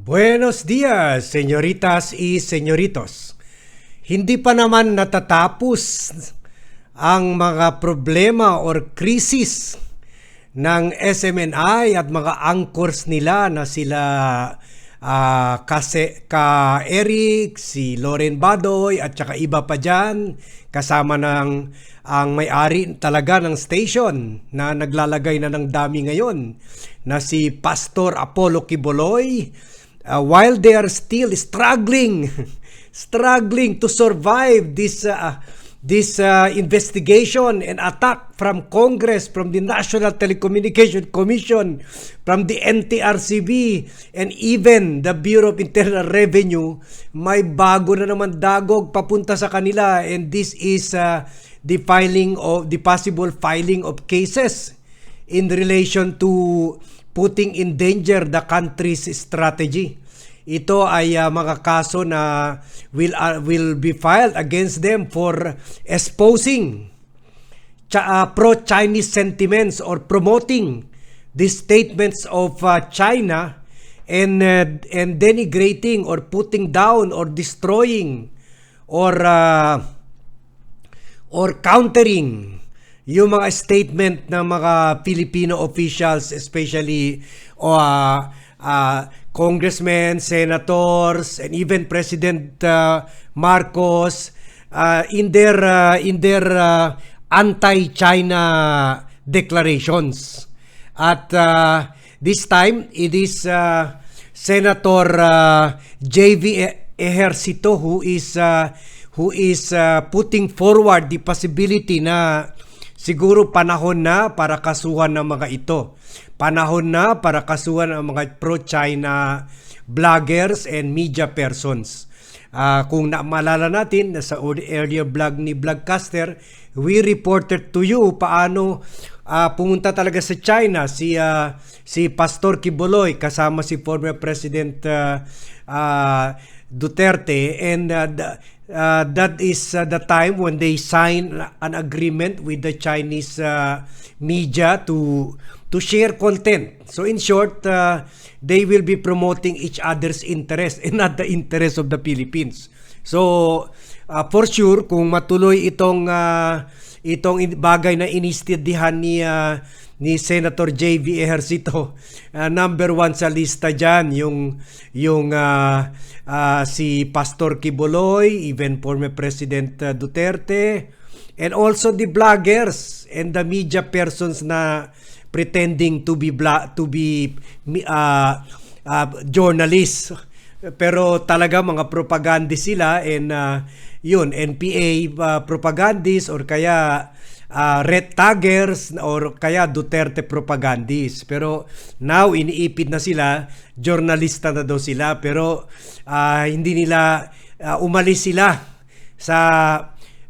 Buenos dias, señoritas y señoritos. Hindi pa naman natatapos ang mga problema or krisis ng SMNI at mga anchors nila na sila uh, Kase, ka Eric, si Loren Badoy at saka iba pa dyan kasama ng ang may-ari talaga ng station na naglalagay na ng dami ngayon na si Pastor Apollo Kiboloy uh, while they are still struggling struggling to survive this uh, this uh, investigation and attack from Congress, from the National Telecommunication Commission, from the NTRCB, and even the Bureau of Internal Revenue, may bago na naman dagog papunta sa kanila. And this is uh, the filing of the possible filing of cases in relation to putting in danger the country's strategy. Ito ay uh, mga kaso na will uh, will be filed against them for espousing uh, pro-Chinese sentiments or promoting the statements of uh, China and uh, and denigrating or putting down or destroying or uh, or countering yung mga statement ng mga Filipino officials especially uh, uh, congressmen, senators, and even President uh, Marcos uh, in their uh, in their uh, anti-China declarations. At uh, this time it is uh, Senator uh, JV Ejercito who is uh, who is uh, putting forward the possibility na siguro panahon na para kasuhan ng mga ito. Panahon na para kasuhan ang mga pro-China vloggers and media persons. Uh, kung naalala natin, sa earlier vlog ni Vlogcaster, we reported to you paano uh, pumunta talaga sa China si uh, si Pastor Kiboloy kasama si former President uh, uh, Duterte and uh, uh, that is uh, the time when they signed an agreement with the Chinese uh, media to to share content. So in short, uh, they will be promoting each other's interest and not the interest of the Philippines. So uh, for sure kung matuloy itong uh, itong bagay na inistidihan ni uh, ni Senator JV Ejercito uh, number one sa lista diyan yung yung uh, uh, si Pastor Kiboloy even former President Duterte and also the bloggers and the media persons na pretending to be bla- to be uh, uh, journalists pero talaga mga propagandist sila and uh, yun NPA uh, propagandist or kaya uh, red taggers or kaya Duterte propagandist pero now iniipit na sila journalista na daw sila. Pero uh, hindi nila uh, umalis sila sa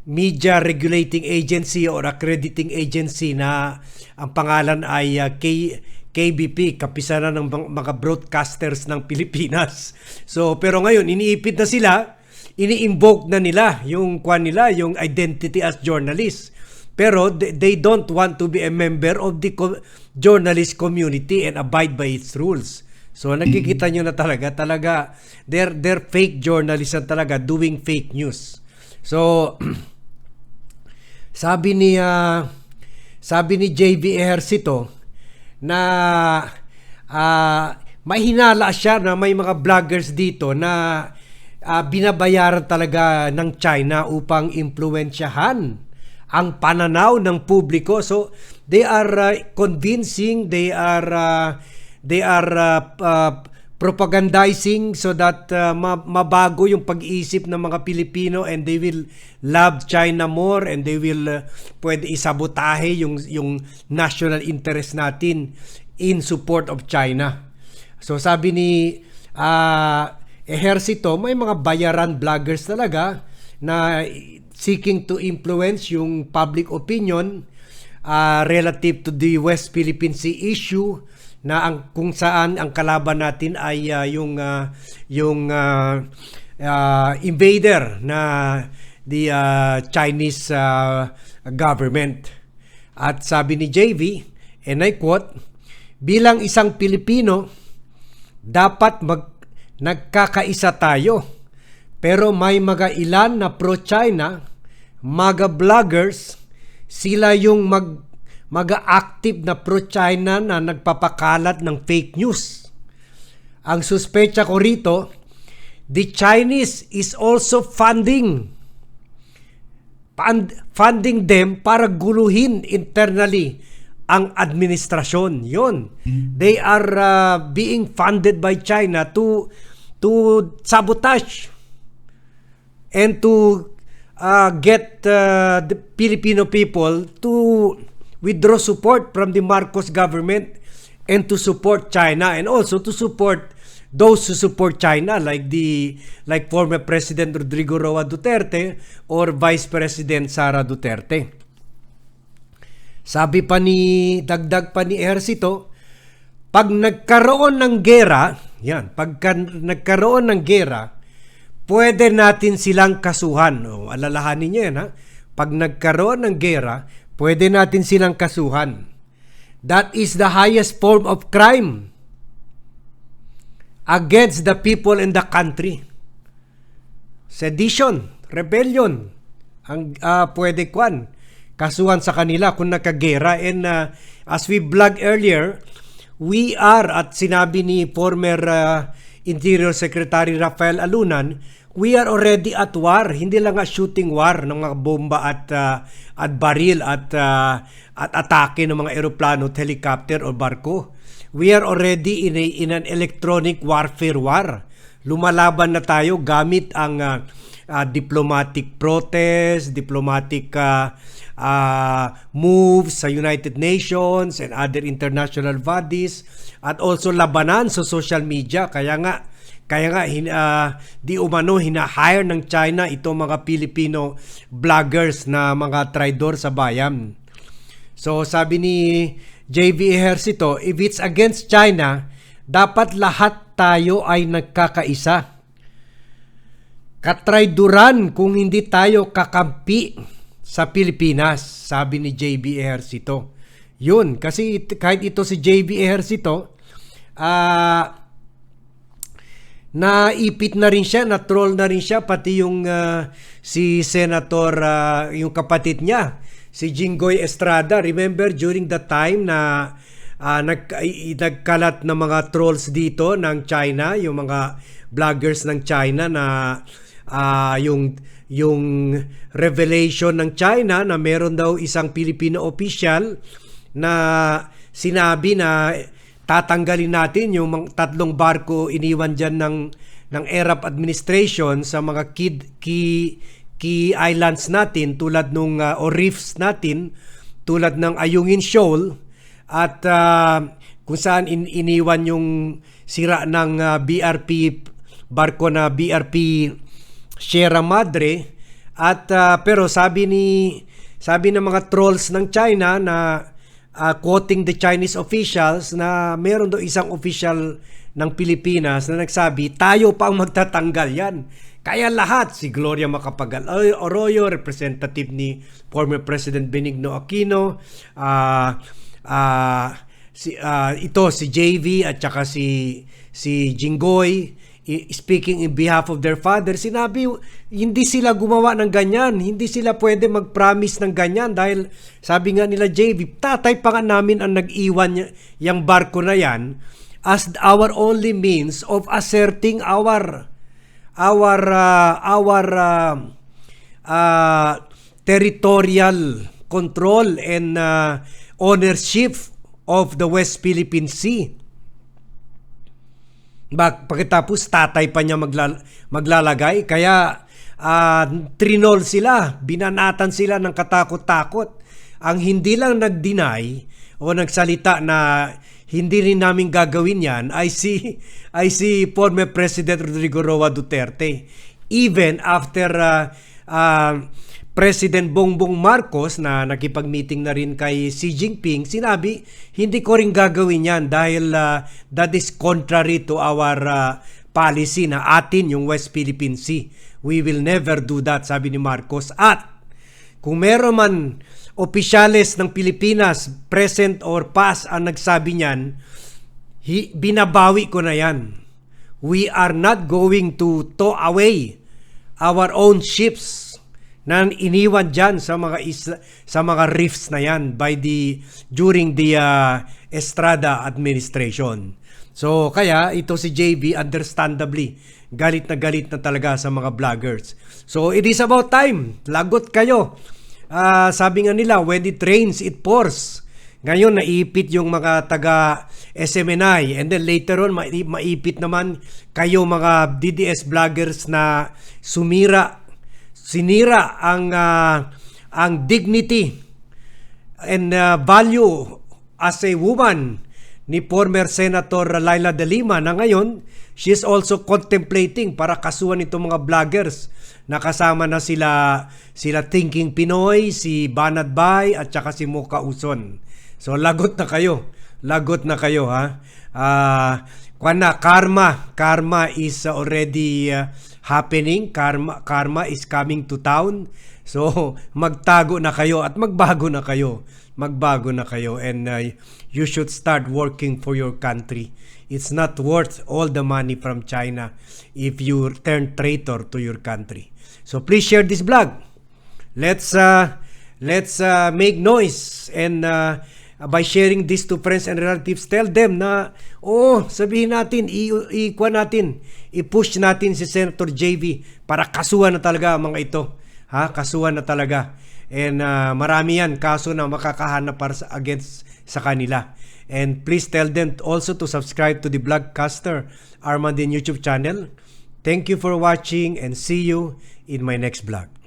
Media Regulating Agency or Accrediting Agency na ang pangalan ay uh, K KBP, kapisanan ng mga broadcasters ng Pilipinas. So, pero ngayon, iniipit na sila, ini-invoke na nila yung kwan nila, yung identity as journalist. Pero they don't want to be a member of the journalist community and abide by its rules. So nakikita nyo na talaga, talaga, they're, they're fake journalists talaga doing fake news. So, sabi ni uh, sabi ni JV Ejercito na uh, may hinala siya na may mga vloggers dito na uh, binabayaran talaga ng China upang impluwensyahan ang pananaw ng publiko. So they are uh, convincing, they are uh, they are uh, uh, propagandizing so that uh, mabago yung pag-iisip ng mga Pilipino and they will love China more and they will uh, pwede isabotahe yung yung national interest natin in support of China. So sabi ni uh, Ejercito, may mga bayaran vloggers talaga na seeking to influence yung public opinion uh, relative to the West Philippine Sea issue na ang kung saan ang kalaban natin ay uh, yung uh, yung uh, uh, invader na the uh, Chinese uh, government. At sabi ni JV, and I quote, bilang isang Pilipino, dapat mag nagkakaisa tayo. Pero may mga ilan na pro-China, mga vloggers, sila yung mag mga active na pro-China na nagpapakalat ng fake news. Ang suspecha ko rito, the Chinese is also funding fund- funding them para guluhin internally ang administrasyon. Yun. They are uh, being funded by China to to sabotage and to uh, get uh, the Filipino people to withdraw support from the Marcos government and to support China and also to support those who support China like the like former President Rodrigo Roa Duterte or Vice President Sara Duterte. Sabi pa ni dagdag pa ni Ejercito, pag nagkaroon ng gera, yan, pagka nagkaroon ng gera, pwede natin silang kasuhan. O, alalahanin niyo yan ha. Pag nagkaroon ng gera, pwede natin silang kasuhan. That is the highest form of crime against the people in the country. Sedition, rebellion, ang uh, pwede kwan. Kasuhan sa kanila kung nakagera. And uh, as we vlog earlier, we are, at sinabi ni former uh, Interior Secretary Rafael Alunan, we are already at war. Hindi lang nga shooting war ng mga bomba at uh, at baril at uh, at atake ng mga eroplano, helicopter o barko. We are already in a, in an electronic warfare war. Lumalaban na tayo gamit ang uh, uh, diplomatic protest, diplomatic uh, uh, moves sa United Nations and other international bodies at also labanan sa social media. Kaya nga kaya nga hin, uh, di umano hina-hire ng China itong mga Filipino vloggers na mga traidor sa bayan. So sabi ni JV Ejercito, if it's against China, dapat lahat tayo ay nagkakaisa. Katrayduran kung hindi tayo kakampi sa Pilipinas, sabi ni JB Ejercito. Yun, kasi it, kahit ito si JB Ejercito, ah, uh, naipit na rin siya, na-troll na rin siya, pati yung uh, si Senator, uh, yung kapatid niya, si Jinggoy Estrada. Remember during the time na uh, nag, nagkalat ng mga trolls dito ng China, yung mga vloggers ng China na uh, yung yung revelation ng China na meron daw isang Filipino official na sinabi na tatanggalin natin yung tatlong barko iniwan diyan ng ng Arab administration sa mga key key, key islands natin tulad nung uh, o reefs natin tulad ng Ayungin Shoal at uh, kung saan in, iniwan yung sira ng uh, BRP barko na BRP Sierra Madre. At uh, pero sabi ni sabi ng mga trolls ng China na uh, quoting the Chinese officials na meron do isang official ng Pilipinas na nagsabi tayo pa ang magtatanggal yan. Kaya lahat si Gloria Macapagal Arroyo, representative ni former President Benigno Aquino, uh, uh, si uh, ito si JV at saka si si Jinggoy speaking in behalf of their father, sinabi hindi sila gumawa ng ganyan, hindi sila pwede mag-promise ng ganyan dahil sabi nga nila JV, tatay pa nga namin ang nag-iwan yung barko na yan as our only means of asserting our our uh, our uh, uh, territorial control and uh, ownership of the West Philippine Sea. Bak pagkatapos tatay pa niya magla- maglalagay kaya uh, trinol sila, binanatan sila ng katakot-takot. Ang hindi lang nag-deny o nagsalita na hindi rin namin gagawin yan ay si ay si former President Rodrigo Roa Duterte. Even after uh, uh, President Bongbong Marcos na nakipag-meeting na rin kay Xi Jinping, sinabi, hindi ko rin gagawin yan dahil uh, that is contrary to our uh, policy na atin yung West Philippine Sea. We will never do that, sabi ni Marcos. At kung meron man opisyales ng Pilipinas, present or past, ang nagsabi niyan, hi, binabawi ko na yan. we are not going to tow away our own ships na iniwan dyan sa mga isla, sa mga reefs na yan by the during the uh, Estrada administration. So kaya ito si JB understandably galit na galit na talaga sa mga vloggers. So it is about time. Lagot kayo. Ah, sabi nga nila, when it rains, it pours. Ngayon, naipit yung mga taga SMNI and then later on, mai- maipit naman kayo mga DDS vloggers na sumira, sinira ang, ah, ang dignity and uh, value as a woman ni former Senator Laila De Lima na ngayon, she is also contemplating para kasuhan itong mga vloggers na kasama na sila sila Thinking Pinoy, si Banat Bay at saka si Muka Uson. So lagot na kayo. Lagot na kayo ha. Ah, kwan na karma, karma is uh, already uh, happening. Karma karma is coming to town. So magtago na kayo at magbago na kayo. Magbago na kayo and uh, you should start working for your country. It's not worth all the money from China if you turn traitor to your country. So please share this vlog. Let's uh, let's uh, make noise and uh, by sharing this to friends and relatives, tell them na oh, sabihin natin, i- i-kuha natin, i-push natin si Senator JV para kasuhan na talaga ang mga ito. Ha, kasuhan na talaga. And uh, marami yan kaso na makakahanap para sa, against sa kanila. And please tell them also to subscribe to the Blogcaster Armandin YouTube channel. Thank you for watching and see you in my next vlog.